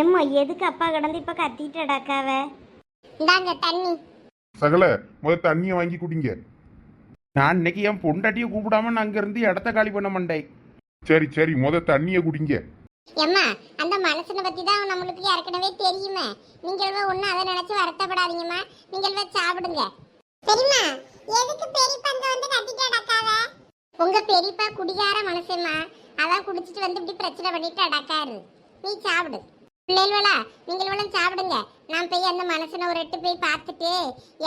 எம்மா எதுக்கு அப்பா கிடந்து இப்ப கத்திட்டு அடாக்காவ இந்தாங்க தண்ணி. சகல முத தண்ணியை வாங்கி குடிங்க. நான் இன்னைக்கு என் பொண்டாட்டியை கூப்பிடாம நான் அங்கிருந்து இடத்த காலி பண்ண மாட்டேன். சரி சரி முத தண்ணியை குடிங்க. எம்மா அந்த மனுஷனை பத்தி தான் நம்மளுக்கு ஏற்கனவே தெரியுமே. நீங்கள் ஒன்றும் அதை நினைச்சு வருத்தப்படாதீங்கம்மா. நீங்கள் சாப்பிடுங்க. பெரியம்மா எதுக்கு பெரியப்பா அங்க வந்து கத்திட்டு அடக்காவ உங்க பெரியப்பா குடிகார மனுஷம்மா. அதான் குடிச்சிட்டு வந்து இப்படி பிரச்சனை பண்ணிட்டு அடக்காரு. நீ சாப்பிடு. பிள்ளைகளா நீங்கள் சாப்பிடுங்க. நான் போய் அந்த மனசனை ஒரு எட்டு போய் பார்த்துட்டு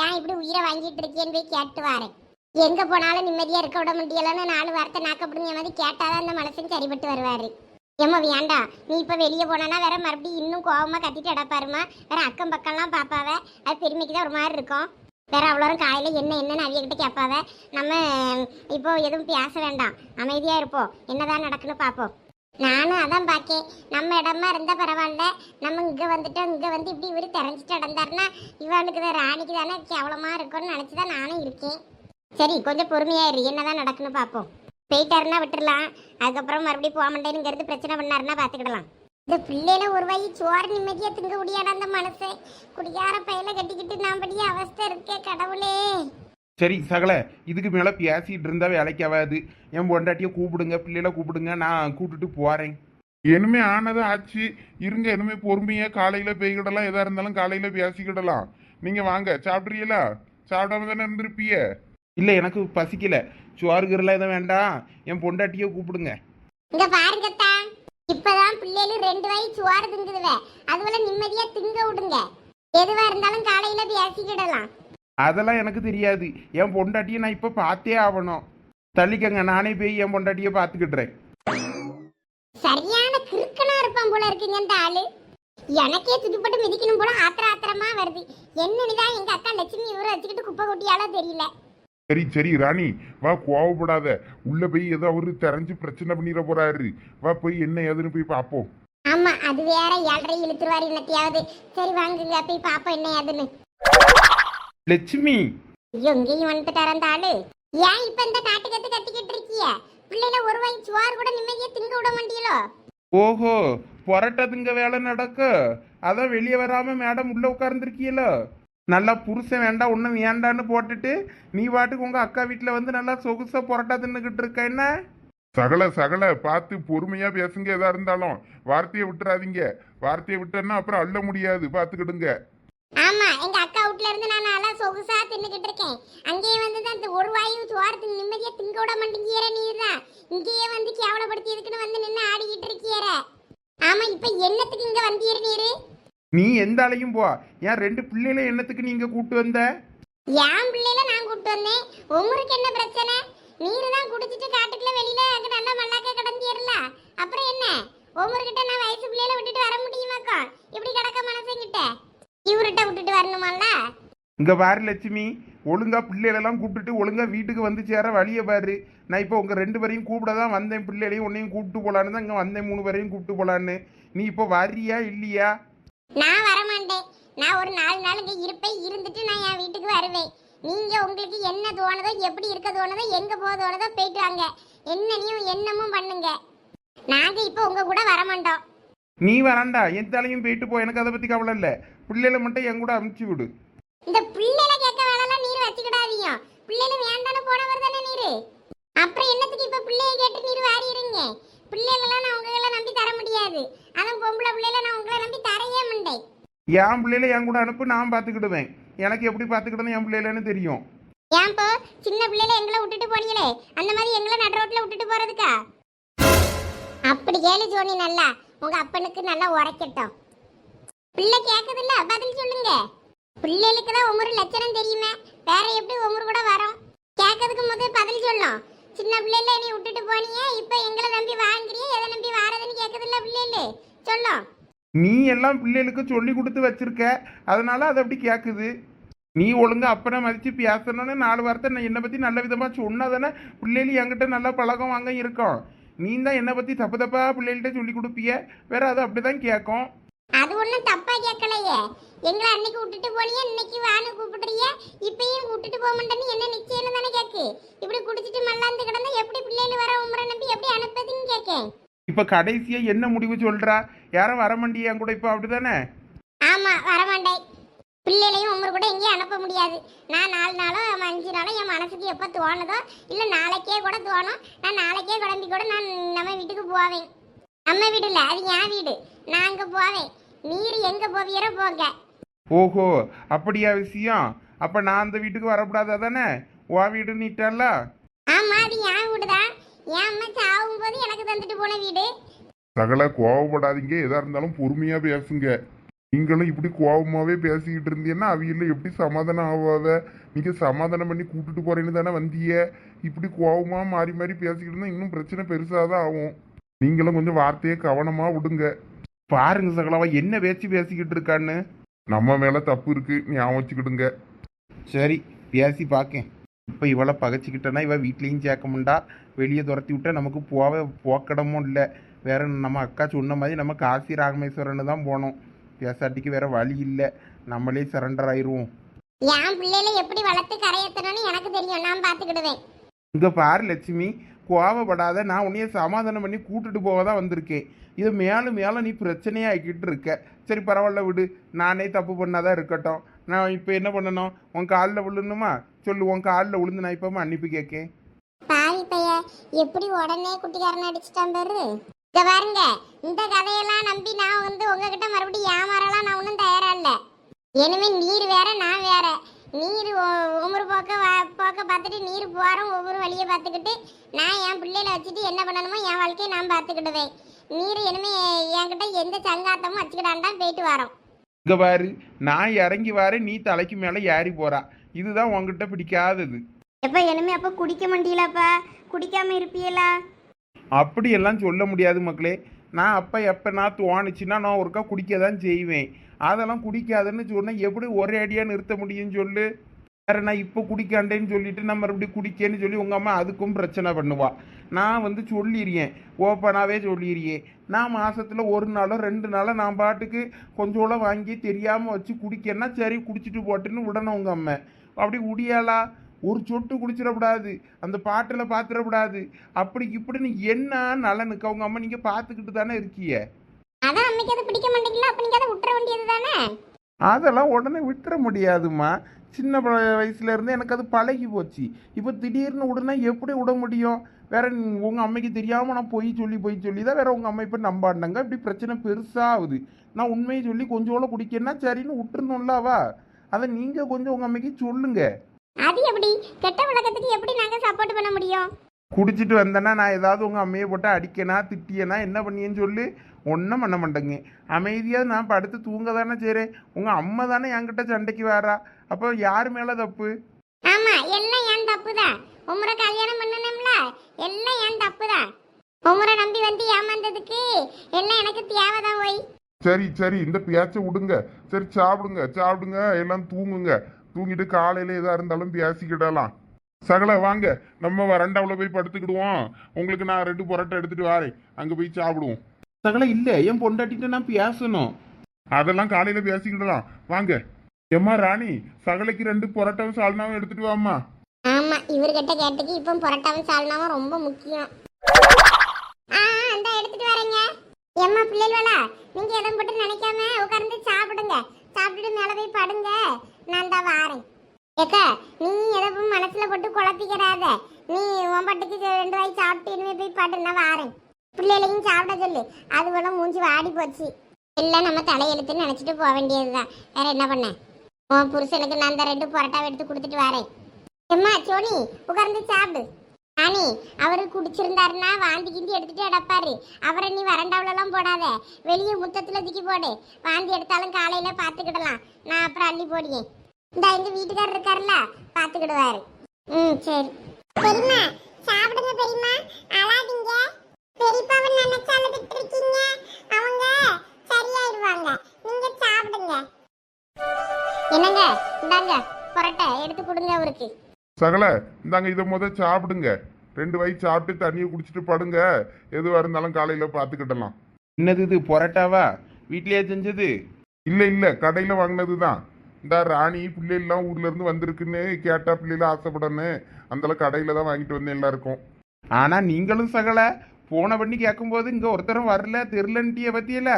ஏன் இப்படி உயிரை வாங்கிட்டு இருக்கேன்னு போய் கேட்டு வரேன். எங்க போனாலும் நிம்மதியா இருக்க விட முடியலன்னு நாலு வார்த்தை நாக்கப்படுங்க மாதிரி கேட்டாதான் அந்த மனுஷன் சரிபட்டு வருவாரு. ஏம்மா வேண்டாம். நீ இப்ப வெளியே போனா வேற மறுபடியும் இன்னும் கோவமா கத்திட்டு அடப்பாருமா வேற அக்கம் பக்கம்லாம் பாப்பாவ. அது பெருமைக்கு தான் ஒரு மாதிரி இருக்கும். வேற அவ்வளோ காலையில் என்ன என்னன்னு கிட்ட கேட்பாவ. நம்ம இப்போ எதுவும் பேச வேண்டாம். அமைதியா இருப்போம். என்னதான் நடக்குன்னு பார்ப்போம். நானும் அதான் பாக்கேன். நம்ம இடமா இருந்தா பரவாயில்ல. நம்ம இங்க வந்துட்டோம் இங்க வந்து இப்படி இவரு தெரிஞ்சிட்டு நடந்தாருன்னா இவனுக்கு தான் ராணிக்கு தானே கேவலமா இருக்கும்னு நினைச்சுதான் நானும் இருக்கேன். சரி கொஞ்சம் பொறுமையா இரு. என்னதான் நடக்குன்னு பார்ப்போம் போயிட்டாருன்னா விட்டுடலாம் அதுக்கப்புறம் மறுபடியும் போக மாட்டேனுங்கிறது பிரச்சனை பண்ணாருன்னா பார்த்துக்கிடலாம் இந்த பிள்ளையில ஒரு வாய் சோறு நிம்மதியா திங்க முடியாத அந்த மனசை. குடியார பையில கட்டிக்கிட்டு நான் படிய அவஸ்தை இருக்கே கடவுளே. சரி சகல. இதுக்கு மேலே பேசிட்டு இருந்தா வேலைக்கு ஆகாது. என் பொண்டாட்டியை கூப்பிடுங்க பிள்ளைகளை கூப்பிடுங்க நான் கூப்பிட்டுட்டு போறேன். இனிமே ஆனது ஆச்சு. இருங்க இனிமே பொறுமையா காலையில பெய்கிடலாம். எதா இருந்தாலும் காலையில பேசிக்கிடலாம். நீங்க வாங்க சாப்பிட்றீங்களா? சாப்பிடாம தானே இருந்திருப்பிய இல்லை எனக்கு பசிக்கல. சோறுகிறலாம் எதுவும் வேண்டாம். என் பொண்டாட்டியை கூப்பிடுங்க. இங்க பாருங்கத்தா இப்பதான் பிள்ளைகள் ரெண்டு வாய் சோறு திங்குதுவ. அதுபோல நிம்மதியா திங்க விடுங்க. எதுவா இருந்தாலும் காலையில பேசிக்கிடலாம். அதெல்லாம் எனக்கு தெரியாது. என் பொண்டாட்டியை நான் இப்போ பார்த்தே ஆகணும். தள்ளிக்கங்க நானே போய் என் பொண்டாட்டியை பார்த்துக்கிட்டுறேன். சரியான கிறுக்கனா இருப்பான் போல இருக்குங்க இந்த ஆளு. எனக்கே துடிப்பட்டு மிதிக்கணும் போல ஆத்திர ஆத்திரமா வருது. என்னன்னுதான் எங்க அக்கா லட்சுமி இவரை வச்சுக்கிட்டு குப்பை கொட்டியாலோ தெரியல. சரி சரி ராணி வா கோவப்படாத. உள்ள போய் ஏதோ அவரு தெரிஞ்சு பிரச்சனை பண்ணிட போறாரு. வா போய் என்ன ஏதுன்னு போய் பார்ப்போம். ஆமா அது வேற ஏழரை இழுத்துருவாரு என்னத்தையாவது. சரி வாங்குங்க போய் பாப்போம் என்ன ஏதுன்னு. லட்சுமி. ஐயோ இங்கேயும் வந்துட்டார அந்த ஆளு. ஏன் இப்ப இந்த காட்டு கத்து கத்திக்கிட்டு இருக்கிய? பிள்ளைல ஒரு வாய் சோறு கூட நிம்மதியா திங்க விட மாட்டீங்களோ? ஓஹோ புரட்டதுங்க வேலை நடக்க. அதான் வெளியே வராம மேடம் உள்ள உட்கார்ந்துருக்கீங்களோ நல்லா புருஷன் வேண்டாம் ஒன்றும் வேண்டான்னு போட்டுட்டு நீ பாட்டுக்கு உங்க அக்கா வீட்டில் வந்து நல்லா சொகுசா புரட்டா தின்னுக்கிட்டு இருக்க என்ன? சகல சகல பார்த்து பொறுமையா பேசுங்க எதா இருந்தாலும். வார்த்தையை விட்டுறாதீங்க. வார்த்தையை விட்டேன்னா அப்புறம் அள்ள முடியாது. பார்த்துக்கிடுங்க. ஆமா எங்க அக்கா வீட்ல இருந்து நான் நல்லா சொகுசா தின்னுகிட்டு இருக்கேன். அங்கேயே வந்து தான் இந்த ஒரு வாயு தின்னு நிம்மதியா திங்க விட மாட்டேங்கிற நீர் தான் இங்கேயே வந்து கேவலப்படுத்தி எதுக்குன்னு வந்து நின்று ஆடிக்கிட்டு இருக்கியற. ஆமா இப்ப என்னத்துக்கு இங்க வந்தீர் நீரு? நீ எந்த ஆளையும் போ. ஏன் ரெண்டு பிள்ளைகளை என்னத்துக்கு நீங்க கூட்டு வந்த? என் பிள்ளைல நான் கூட்டு வந்தேன். உங்களுக்கு என்ன பிரச்சனை? நீரு தான் குடிச்சிட்டு காட்டுக்குள்ள வெளியில அங்க நல்லா மல்லாக்க கிடந்தீர்ல. அப்புறம் என்ன? உமர்கிட்ட நான் வயசு பிள்ளைல விட்டுட்டு வர முடியுமாக்கா? இப்படி கிடக்க மனசுங்கிட்ட இவர்கிட்ட விட்டுட்டு வரணுமால இங்க பாரு லட்சுமி. ஒழுங்கா பிள்ளைகளெல்லாம் கூப்பிட்டுட்டு ஒழுங்கா வீட்டுக்கு வந்து சேர வழியை பாரு. நான் இப்போ உங்க ரெண்டு பேரையும் கூப்பிட தான் வந்தேன். பிள்ளைகளையும் உன்னையும் கூப்பிட்டு போலான்னு தான் இங்க வந்தேன். மூணு பேரையும் கூப்பிட்டு போலான்னு. நீ இப்போ வரியா இல்லையா? நான் வரமாட்டேன். நான் ஒரு நாலு நாள் இங்க இருப்பேன். இருந்துட்டு நான் என் வீட்டுக்கு வருவேன். நீங்க உங்களுக்கு என்ன தோணுதோ எப்படி இருக்க தோணுதோ எங்க போக தோணுதோ போயிட்டு வாங்க. என்னனையும் என்னமும் பண்ணுங்க. நாங்க இப்போ உங்க கூட வரமாட்டோம். நீ வரண்டா? என் தலையும் போயிட்டு போ. எனக்கு அதை பத்தி கவலை இல்லை. பிள்ளைகளை மட்டும் என் கூட அமுச்சு விடு. இந்த பிள்ளைல கேட்க வேலைலாம் நீர் வச்சுக்கிடாதீங்க. பிள்ளைல வேண்டான்னு போனவர் தானே நீரு. அப்புறம் என்னத்துக்கு இப்ப பிள்ளைய கேட்டு நீர் வாரி இருங்க பிள்ளைகளெல்லாம் நான் உங்களை நம்பி தர முடியாது. அதான் பொம்பளை பிள்ளைல நான் உங்களை நம்பி தரையே மாட்டேன். என் பிள்ளைகளை என் கூட அனுப்பு நான் பார்த்துக்கிடுவேன். எனக்கு எப்படி பார்த்துக்கிடணும் என் பிள்ளைகளன்னு தெரியும். ஏன்போ சின்ன பிள்ளைல எங்களை விட்டுட்டு போனீங்களே? அந்த மாதிரி எங்களை நடு ரோட்ல விட்டுட்டு போறதுக்கா? அப்படி கேளு ஜோனி நல்லா. உங்க அப்பனுக்கு நல்லா உரைக்கட்டும். பிள்ளை கேக்குதுல்ல பதில் சொல்லுங்க. பிள்ளைகளுக்கு தான் ஒவ்வொரு லட்சணம் தெரியுமே. வேற எப்படி ஒவ்வொரு கூட வரும்? கேட்கறதுக்கு முதல் பதில் சொல்லும். சின்ன பிள்ளைல நீ விட்டுட்டு போனியே இப்ப எங்களை நம்பி வாங்குறிய எதை நம்பி வாரதுன்னு கேட்கறதில்ல பிள்ளைல சொல்லும். நீ எல்லாம் பிள்ளைகளுக்கு சொல்லி கொடுத்து வச்சிருக்க. அதனால அது அப்படி கேட்குது நீ ஒழுங்கா அப்பனை மதிச்சு பேசணும்னு நாலு வார்த்தை நான் என்னை பத்தி நல்ல விதமா சொன்னா தானே பிள்ளைகள் என்கிட்ட நல்ல பழக்கம் வாங்க இருக்கும். நீ தான் என்னை பத்தி தப்பு தப்பா பிள்ளைகள்கிட்ட சொல்லி கொடுப்பிய. வேற அது அப்படிதான் கேட்கும் அது ஒண்ணும் தப்பா கேட்கலையே. எங்களை அன்னைக்கு விட்டுட்டு போனியே இன்னைக்கு வான்னு கூப்பிடுறிய? இப்பயும் விட்டுட்டு போக மாட்டேன்னு என்ன நிச்சயம் தானே கேக்கு? இப்படி குடிச்சிட்டு மல்லாந்து கிடந்தா எப்படி பிள்ளைகள் வர உமரை நம்பி எப்படி அனுப்புதுன்னு கேக்கேன். இப்ப கடைசியா என்ன முடிவு சொல்றா? யாரும் வர மாட்டியா கூட இப்போ அப்படிதானே ஆமா வரமாட்டேன் பிள்ளைகளையும் உமர் கூட எங்கேயும் அனுப்ப முடியாது. நான் நாலு நாளோ அஞ்சு நாளோ என் மனசுக்கு எப்போ தோணுதோ இல்லை நாளைக்கே கூட தோணும் நான் நாளைக்கே கிளம்பி கூட நான் நம்ம வீட்டுக்கு போவேன். நம்ம வீடு இல்லை அது என் வீடு. நான் அங்கே போவேன். நீர் எங்கே போவீரோ போங்க. ஓஹோ அப்படியா விஷயம் அப்போ நான் அந்த வீட்டுக்கு வரக்கூடாதா தானே? உன் வீடு நீட்டல்ல ஆமா அது என் வீடு தான் என் அம்மா சாவும் போது எனக்கு தந்துட்டு போன வீடு. சகல கோவப்படாதீங்க. எதா இருந்தாலும் பொறுமையா பேசுங்க. நீங்களும் இப்படி கோவமாவே பேசிக்கிட்டு இருந்தீங்கன்னா அவியில எப்படி சமாதானம் ஆகாத நீங்க சமாதானம் பண்ணி கூட்டிட்டு போறேன்னு தானே வந்தீங்க. இப்படி கோவமா மாறி மாறி பேசிக்கிட்டு இருந்தா இன்னும் பிரச்சனை பெருசாதான் ஆகும். நீங்களும் கொஞ்சம் வார்த்தையை கவனமா விடுங்க. பாருங்க சகலவா என்ன பேச்சு பேசிக்கிட்டு இருக்கான்னு. நம்ம மேல தப்பு இருக்கு ஞாபகம் வச்சுக்கிடுங்க. சரி பேசி பார்க்கேன் இப்போ இவளை பகைச்சிக்கிட்டேன்னா இவ வீட்லேயும் சேர்க்க முண்டா? வெளியே துரத்தி விட்டா நமக்கு போக போக்கடமும் இல்லை. வேற நம்ம அக்கா சொன்ன மாதிரி நம்ம காசி ராமேஸ்வரன்னு தான் போனோம். பேசாட்டிக்கு வேற வழி இல்லை. நம்மளே சரண்டர் ஆயிடுவோம் என் பிள்ளைகளை எப்படி வளர்த்து கரையேற்றணும்னு எனக்கு தெரியும். நான் பார்த்துக்கிடுவேன் இங்கே பாரு லட்சுமி கோவப்படாத நான் உன்னைய சமாதானம் பண்ணி கூட்டுட்டு போக தான் வந்திருக்கேன். இது மேலும் மேலும் நீ பிரச்சனையாகிக்கிட்டு இருக்க. சரி பரவாயில்ல விடு. நானே தப்பு பண்ணாதான் இருக்கட்டும். நான் இப்போ என்ன பண்ணணும்? உன் காலில் விழுணுமா? சொல்லு உன் காலில் விழுந்து நான் இப்போ மன்னிப்பு கேட்கேன். பாவி பைய எப்படி உடனே குட்டிக்காரன் அடிச்சிட்டான் பாரு? இங்க பாருங்க இந்த கதையெல்லாம் நம்பி நான் வந்து உங்ககிட்ட மறுபடியும் ஏமாறலாம் நான் ஒன்றும் தயாரா இல்லை. இனிமே நீர் வேற நான் வேற. நீர் ஒவ்வொரு போக்க போக்க பார்த்துட்டு நீர் போறோம் ஒவ்வொரு வழியை பார்த்துக்கிட்டு நான் என் பிள்ளையில வச்சுட்டு என்ன பண்ணணுமோ என் வாழ்க்கையை நான் பார்த்துக்கிடுவேன். நீர் இனிமே என்கிட்ட எந்த சங்காத்தமும் வச்சுக்கிடாண்டான் போயிட்டு வரோம். இங்க பாரு நான் இறங்கி வரேன் நீ தலைக்கு மேலே ஏறி போறா. இதுதான் உன்கிட்ட பிடிக்காதது. எப்போ இனிமே அப்போ குடிக்க மாட்டீங்களாப்பா? குடிக்காம இருப்பீங்களா? அப்படியெல்லாம் சொல்ல முடியாது மக்களே. நான் அப்போ எப்போ நான் தோணுச்சுன்னா நான் ஒருக்கா குடிக்க தான் செய்வேன். அதெல்லாம் குடிக்காதுன்னு சொன்னால் எப்படி ஒரே அடியாக நிறுத்த முடியும்னு சொல்லு? வேற நான் இப்போ குடிக்காண்டேன்னு சொல்லிட்டு நான் மறுபடியும் குடிக்கேன்னு சொல்லி உங்கள் அம்மா அதுக்கும் பிரச்சனை பண்ணுவா. நான் வந்து சொல்லிடுறேன் ஓப்பனாகவே சொல்லிடுறேன் நான் மாதத்தில் ஒரு நாளோ ரெண்டு நாளோ நான் பாட்டுக்கு கொஞ்சோளம் வாங்கி தெரியாமல் வச்சு குடிக்கேன்னா சரி குடிச்சிட்டு போட்டுன்னு விடணும் உங்கள் அம்மா. அப்படி உடியாளா ஒரு சொட்டு குடிச்சிடக்கூடாது. அந்த பாட்டில் பார்த்துடக்கூடாது அப்படி இப்படின்னு என்ன நலனுக்கு அவங்க அம்மா? நீங்கள் பார்த்துக்கிட்டு தானே இருக்கீங்க அதான் அன்னைக்கு அது பிடிக்க மாட்டீங்களா? அப்ப நீங்க அதை விட்டுற வேண்டியது தானே? அதெல்லாம் உடனே விட்டுற முடியாதும்மா. சின்ன வயசுல இருந்து எனக்கு அது பழகி போச்சு. இப்போ திடீர்னு உடனே எப்படி விட முடியும்? வேற உங்க அம்மைக்கு தெரியாம நான் பொய் சொல்லி பொய் சொல்லி தான் வேற உங்க அம்மா இப்போ நம்பாண்டாங்க இப்படி பிரச்சனை பெருசாகுது. நான் உண்மையை சொல்லி கொஞ்சோളം குடிக்கன்னா சரின்னு விட்டுருணும்லவா அதை நீங்க கொஞ்சம் உங்க அம்மைக்கு சொல்லுங்க. அது எப்படி? கெட்ட வழக்கத்துக்கு எப்படி நாங்க சப்போர்ட் பண்ண முடியும்? குடிச்சிட்டு வந்தேன்னா நான் ஏதாவது உங்கள் அம்மையை போட்டு அடிக்கனா திட்டியனா என்ன பண்ணியேன்னு சொல்லி ஒன்றும் பண்ண மாட்டேங்க. அமைதியாக நான் படுத்து தூங்க தானே செய்கிறேன் உங்கள் அம்மா தானே என்கிட்ட சண்டைக்கு வரா. அப்போ யார் மேலே தப்பு? ஆமா எல்லாம் என் தப்பு தான் உமரை கல்யாணம் பண்ணணும்ல? எல்லாம் என் தப்பு தான் உமரை நம்பி வந்து ஏமாந்ததுக்கு எல்லாம் எனக்கு தேவைதான் போய். சரி சரி இந்த பேச்சை விடுங்க. சரி சாப்பிடுங்க சாப்பிடுங்க எல்லாம் தூங்குங்க. தூங்கிட்டு காலையில எதா இருந்தாலும் பேசிக்கிடலாம் சகல வாங்க. நம்ம வரண்டாவில் போய் படுத்துக்கிடுவோம். உங்களுக்கு நான் ரெண்டு புரோட்டா எடுத்துட்டு வரேன். அங்க போய் சாப்பிடுவோம். சகல இல்லை. என் பொண்டாட்டிட்ட நான் பேசணும். அதெல்லாம் காலையில பேசிக்கிடலாம். வாங்க. எம்மா ராணி சகலைக்கு ரெண்டு புரோட்டாவும் சால்னாவும் எடுத்துட்டு வாம்மா. ஆமா இவர்கிட்ட கேட்டுக்கு இப்போ புரட்டாவும் சால்னாவும் ரொம்ப முக்கியம். ஆ அந்த எடுத்துட்டு வரேங்க. எம்மா பிள்ளைகளா நீங்க எதுவும் போட்டு நினைக்காம உட்கார்ந்து சாப்பிடுங்க. சாப்பிட்டுட்டு மேல போய் படுங்க. நான் தான் வாரேன். ஏக்கா நீ எதுவும் மனசுல போட்டு குழப்பிக்கிறாத. நீ உன் பாட்டுக்கு ரெண்டு வாய் சாப்பிட்டு இனிமே போய் பாட்டு நான் வாரேன். பிள்ளைகளையும் சாப்பிட சொல்லு. அது போல மூஞ்சி வாடி போச்சு. எல்லாம் நம்ம தலையெழுத்துன்னு நினைச்சிட்டு போக வேண்டியதுதான். வேற என்ன பண்ண? உன் புருஷனுக்கு நான் அந்த ரெண்டு பரோட்டாவை எடுத்து கொடுத்துட்டு வரேன். எம்மா சோனி உட்கார்ந்து சாப்பிடு. ஆனி அவரு குடிச்சிருந்தாருன்னா வாந்தி கிந்தி எடுத்துட்டு அடப்பாரு அவரை நீ வரண்டாவிலலாம் போடாத. வெளியே முத்தத்துல தூக்கி போடு. வாந்தி எடுத்தாலும் காலையில பாத்துக்கிடலாம் நான் அப்புறம் அள்ளி போடுவேன். இந்த எங்க வீட்டுக்காரர் இருக்காருல்ல பாத்துக்கிடுவாரு. ம் சரி. பெரியம்மா சாப்பிடுங்க பெரியம்மா. அழாதீங்க. பெரியப்பாவை நினைச்சு அழுதுட்டு இருக்கீங்க அவங்க சரியாயிடுவாங்க. நீங்க சாப்பிடுங்க. என்னங்க? இந்தாங்க புரட்டை எடுத்து கொடுங்க அவருக்கு. சகல இந்தாங்க இதை முத சாப்பிடுங்க. ரெண்டு வயசு சாப்பிட்டு தண்ணியை குடிச்சிட்டு படுங்க. எதுவா இருந்தாலும் காலையில பார்த்துக்கிடலாம். என்னது இது பொரோட்டாவா? வீட்லயே செஞ்சது? இல்ல இல்ல கடையில வாங்கினது தான். இந்த ராணி பிள்ளைகள்லாம் ஊர்ல இருந்து வந்திருக்குன்னு கேட்டா பிள்ளைல ஆசைப்படணும் அந்த கடையில தான் வாங்கிட்டு வந்தேன் எல்லாருக்கும். ஆனா நீங்களும் சகல போன பண்ணி கேட்கும்போது இங்க ஒருத்தரும் வரல தெரிலன்ட்டிய பத்தியல?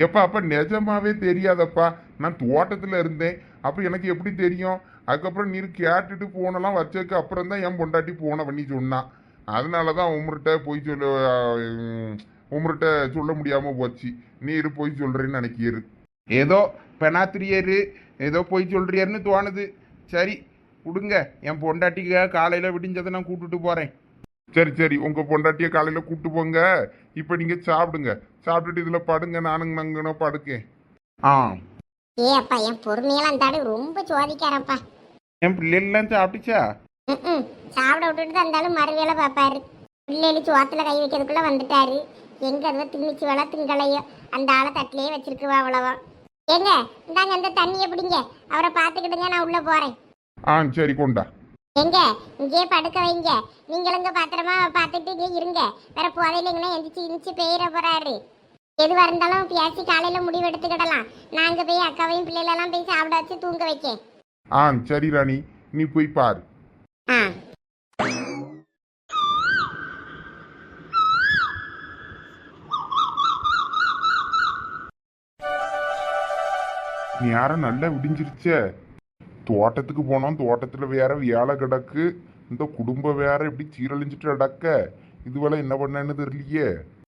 எப்பா அப்ப நிஜமாவே தெரியாதப்பா. நான் தோட்டத்துல இருந்தேன். அப்ப எனக்கு எப்படி தெரியும்? அதுக்கப்புறம் நீர் கேட்டுட்டு போனலாம் வச்சதுக்கு அப்புறம் தான் என் பொண்டாட்டி போன பண்ணி சொன்னான் அதனால தான் உமர்கிட்ட போய் சொல்ல உம், சொல்ல முடியாம போச்சு. நீர் போய் சொல்றேன்னு நினைக்கிறது ஏதோ பெனாத்திரியரு ஏதோ போய் சொல்றியர்னு தோணுது. சரி விடுங்க என் பொண்டாட்டிக்கு காலையில் விடிஞ்சதை நான் கூட்டிட்டு போகிறேன் சரி சரி. உங்க பொண்டாட்டிய காலையில கூட்டு போங்க. இப்ப நீங்க சாப்பிடுங்க. சாப்பிட்டுட்டு இதுல படுங்க. நானுங்க நங்கன படுக்கேன் ஆ. ஏ அப்பா என் பொறுமையெல்லாம் ஆளு ரொம்ப சோதிக்காரப்பா என் பிள்ளைகள்லாம் சாப்பிட்டுச்சா? ம் சாப்பிட விட்டுட்டு தான் இருந்தாலும் மறுவேளை பார்ப்பாரு பிள்ளைகளு சோத்துல கை வைக்கிறதுக்குள்ள வந்துட்டாரு. எங்க அதுவ திணிச்சு வேலை திங்களையோ அந்த ஆளை தட்டிலேயே வச்சிருக்குவா அவ்வளவா. ஏங்க இந்தாங்க அந்த தண்ணியை பிடிங்க. அவரை பார்த்துக்கிடுங்க நான் உள்ள போறேன். ஆ சரி கொண்டா. எங்க இங்கேயே படுக்க வைங்க. நீங்களுங்க பத்திரமா பார்த்துட்டு இங்கே இருங்க. வேற போதையிலங்கன்னா எந்திரிச்சு இந்திச்சு பெயர போறாரு. எதுவாக இருந்தாலும் பேசி காலையில முடிவு எடுத்துக்கிடலாம். நாங்க போய் அக்காவையும் பிள்ளைகளெல்லாம் போய் சாப்பிட வச்சு தூங்க வைக்க ஆ சரி ராணி. நீ போய் பாரு. ஆ. நேரம் நல்லா விடிஞ்சிருச்சே. தோட்டத்துக்கு போனோம். தோட்டத்தில் வேற வேலை கிடக்கு. இந்த குடும்பம் வேற இப்படி சீரழிஞ்சிட்டு அடக்க இதுவெல்லாம் என்ன பண்ணேன்னு தெரியலையே.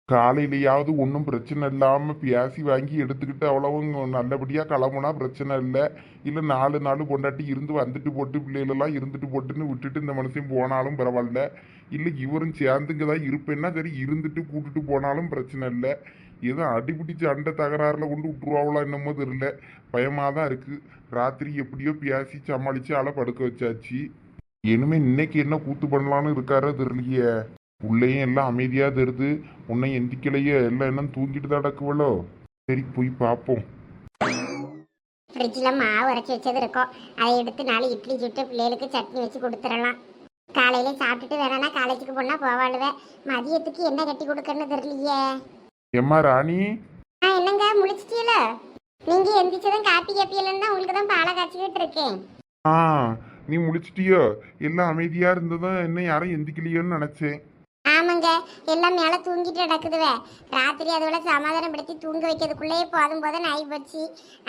காலையிலையாவது ஒன்றும் பிரச்சனை இல்லாமல் பேசி வாங்கி எடுத்துக்கிட்டு அவ்வளவும் நல்லபடியாக கிளம்புனா பிரச்சனை இல்லை. இல்லை நாலு நாள் கொண்டாட்டி இருந்து வந்துட்டு போட்டு பிள்ளைகளெல்லாம் இருந்துட்டு போட்டுன்னு விட்டுட்டு இந்த மனுஷன் போனாலும் பரவாயில்ல. இல்லை இவரும் சேர்ந்துங்க தான் இருப்பேன்னா சரி இருந்துட்டு கூட்டுட்டு போனாலும் பிரச்சனை இல்லை. ஏதோ அடிபிடிச்சு அண்டை தகராறுல கொண்டு விட்டுருவாங்களா என்னமோ தெரியல. பயமாக தான் இருக்கு. ராத்திரி எப்படியோ பேசி சமாளித்து ஆளை படுக்க வச்சாச்சு. இனிமே இன்னைக்கு என்ன கூத்து பண்ணலான்னு இருக்காரோ தெரியலையே. உள்ளேயும் எல்லாம் அமைதியாக தருது. உன்னை எந்திக்கலையே. எல்லாம் என்ன தூங்கிட்டு தான் அடக்குவளோ சரி போய் பார்ப்போம் ஃப்ரிட்ஜில் மாவு உரைச்சி வச்சது இருக்கும். அதை எடுத்து நாலு இட்லி சுட்டு பிள்ளைகளுக்கு சட்னி வச்சு கொடுத்துடலாம். காலையில சாப்பிட்டுட்டு வேணா காலேஜுக்கு போனா போவாளுவேன் மதியத்துக்கு என்ன கட்டி கொடுக்கறன்னு தெரியலையே. எம்மா ராணி? ஆ என்னங்க முழிச்சிட்டீல நீங்க எந்திரிச்சதும் காப்பி காப்பியலன்னு தான் உங்களுக்கு தான் பாலை காய்ச்சிக்கிட்டு இருக்கேன். ஆ நீ முடிச்சிட்டியோ எல்லாம் அமைதியா இருந்ததும் இன்னும் யாரும் எந்திக்கலையோன்னு நினைச்சேன். ஆமாங்க எல்லாம் மேலே தூங்கிட்டு நடக்குதுவே. ராத்திரி அதுவரை சமாதானப்படுத்தி தூங்க வைக்கிறதுக்குள்ளேயே போதும் போதும் ஆகி போச்சு.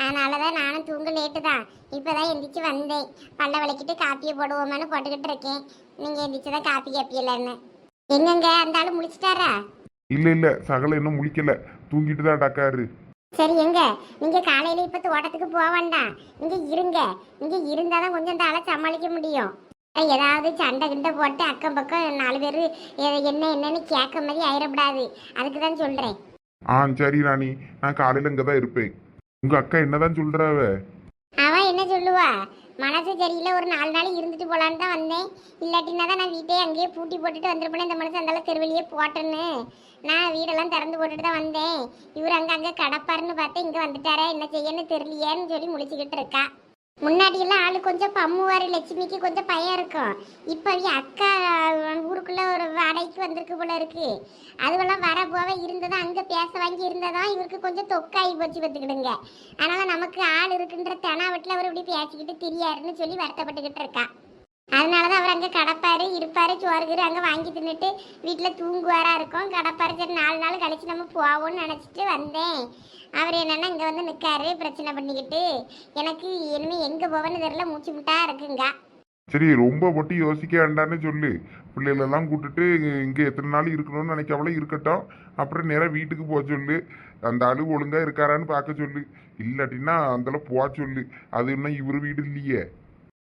அதனால தான் நானும் தூங்க லேட்டு தான். இப்போ தான் எந்திரிச்சு வந்தேன். பல்ல விளக்கிட்டு காப்பியை போடுவோமான்னு போட்டுக்கிட்டு இருக்கேன். நீங்கள் எந்திரிச்சு தான் காப்பி காப்பியலன்னு எங்கங்க அந்த ஆள் முடிச்சிட்டாரா இல்ல இல்ல சகல இன்னும் முழிக்கல. தூங்கிட்டு தான் அடக்காரு. சரி எங்க? நீங்க காலையில இப்ப தோட்டத்துக்கு போக வேண்டாம். இங்க இருங்க. இங்க இருந்தாதான் கொஞ்சம் இந்த ஆளை சமாளிக்க முடியும். ஏதாவது சண்டை கிண்டை போட்டு அக்கம் பக்கம் நாலு பேர் என்ன என்னன்னு கேட்க மாதிரி ஆயிடக்கூடாது அதுக்கு தான் சொல்றேன். ஆ சரி ராணி. நான் காலையில இங்க தான் இருப்பேன். உங்க அக்கா என்னதான் சொல்றாவ அவன் என்ன சொல்லுவா? மனசு சரியில்லை ஒரு நாலு நாள் இருந்துட்டு போகலான்னு தான் வந்தேன். இல்லாட்டினா தான் நான் வீட்டே அங்கேயே பூட்டி போட்டுட்டு வந்துருப்பேன் இந்த மனுஷன் அந்தளவு தெருவெளியே போட்டேன்னு. நான் வீடெல்லாம் திறந்து போட்டுட்டு தான் வந்தேன். இவர் அங்கே அங்கே கடப்பாருன்னு பார்த்து இங்கே வந்துட்டாரே என்ன செய்யன்னு தெரியலையேன்னு சொல்லி முழிச்சுக்கிட்டு இருக்கா. முன்னாடி எல்லாம் ஆளு கொஞ்சம் பம்முவார் லட்சுமிக்கு கொஞ்சம் பயம் இருக்கும். இப்போ அவங்க அக்கா ஊருக்குள்ள ஒரு வாடகைக்கு வந்திருக்கு போல இருக்கு. அதுவெல்லாம் வர போக இருந்ததா அங்கே பேச வாங்கி இருந்ததா இவருக்கு கொஞ்சம் தொக்காகி போச்சு பார்த்துக்கிடுங்க. அதனால நமக்கு ஆள் இருக்குன்ற தெனாவட்டில் அவர் இப்படி பேசிக்கிட்டு தெரியாருன்னு சொல்லி வருத்தப்பட்டுக்கிட்டு இருக்கா. அதனால தான் அவர் அங்கே கடப்பாரு இருப்பாரு சோறுகிற அங்கே வாங்கி தின்னுட்டு வீட்டில் தூங்குவாரா இருக்கும். கடப்பாரு சரி நாலு நாள் கழிச்சு நம்ம போவோம்னு நினச்சிட்டு வந்தேன். அவர் என்னென்னா இங்கே வந்து நிற்காரு பிரச்சனை பண்ணிக்கிட்டு. எனக்கு இனிமேல் எங்கே போவேன்னு தெரியல மூச்சு முட்டா இருக்குங்க. சரி ரொம்ப மட்டும் யோசிக்க வேண்டாம்னு சொல்லு. பிள்ளைகளெல்லாம் கூட்டுட்டு இங்கே எத்தனை நாள் இருக்கணும்னு நினைக்காமல இருக்கட்டும். அப்புறம் நேராக வீட்டுக்கு போக சொல்லு. அந்த ஆளு ஒழுங்காக இருக்காரான்னு பார்க்க சொல்லு. இல்லாட்டின்னா அந்தளவு போக சொல்லு. அது இன்னும் இவர் வீடு இல்லையே.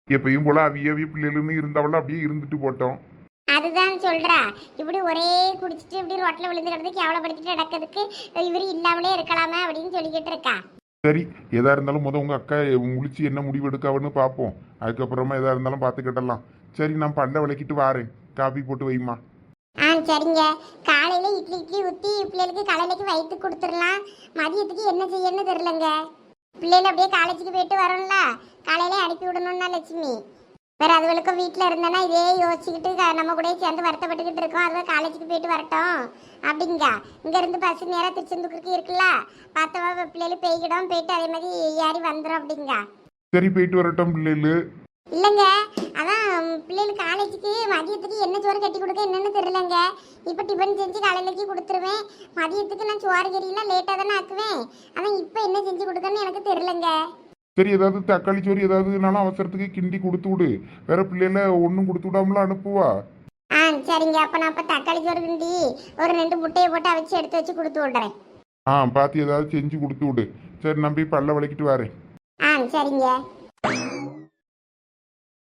எப்பயும் போல அவிய அவிய பிள்ளைகளுன்னு இருந்தவள அப்படியே இருந்துட்டு போட்டோம். அதுதான் சொல்றா. இப்படி ஒரே குடிச்சிட்டு இப்படி ரோட்டில் விழுந்து கிடந்து கேவலப்படுத்திட்டு நடக்கிறதுக்கு இவர் இல்லாமலே இருக்கலாமா அப்படின்னு சொல்லிக்கிட்டு இருக்கா. சரி எதா இருந்தாலும் முத உங்க அக்கா முழிச்சு என்ன முடிவு எடுக்காவன்னு பார்ப்போம் அதுக்கப்புறமா எதா இருந்தாலும் பார்த்துக்கிடலாம் சரி நான் பண்டை விளக்கிட்டு வாரேன். காபி போட்டு வைமா ஆ சரிங்க. காலையில இட்லி இட்லி ஊற்றி பிள்ளைகளுக்கு காலையிலக்கு வயிற்று கொடுத்துடலாம். மதியத்துக்கு என்ன செய்யணும்னு தெரிலங்க பிள்ளைகள் அப்படியே காலேஜுக்கு போயிட்டு வரோம்ல. காலையிலே அனுப்பி விடணும்னா லட்சுமி. வேற அதுகளுக்கும் வீட்டில் இருந்தேன்னா இதே யோசிச்சுக்கிட்டு நம்ம கூட சேர்ந்து வருத்தப்பட்டுக்கிட்டு இருக்கோம். அதுவே காலேஜுக்கு போயிட்டு வரட்டும். அப்படிங்க. இங்கேருந்து பஸ் நேராக திருச்செந்தூருக்கு இருக்குல்ல. பார்த்தவா பிள்ளைகள் பெய்கிடும். போயிட்டு அதே மாதிரி ஏறி வந்துடும் அப்படிங்க. சரி போயிட்டு வரட்டும் பிள்ளைகள். இல்லைங்க. அதான் பிள்ளைகளுக்கு காலேஜுக்கு மதியத்துக்கு என்ன சோறு கட்டி கொடுக்க என்னன்னு தெரியலங்க. இப்போ டிஃபன் செஞ்சு காலையிலக்கு கொடுத்துருவேன். மதியத்துக்கு நான் சோறு கறியெல்லாம் லேட்டாக தானே ஆக்குவேன். ஆனால் இப்போ என்ன செஞ்சு கொடுக்கன்னு எனக்கு தெரியலங்க. சரி ஏதாவது தக்காளி சோறு ஏதாவதுனாலும் அவசரத்துக்கு கிண்டி கொடுத்து விடு. வேற பிள்ளைல ஒன்றும் கொடுத்து விடாமலாம் அனுப்புவா. ஆ சரிங்க. அப்போ நான் இப்போ தக்காளி சோறு கிண்டி ஒரு ரெண்டு முட்டையை போட்டு அவிச்சு எடுத்து வச்சு கொடுத்து விட்றேன். ஆ பார்த்து ஏதாவது செஞ்சு கொடுத்து விடு. சரி நம்பி பல்ல வலிக்கிட்டு வரேன். ஆ சரிங்க.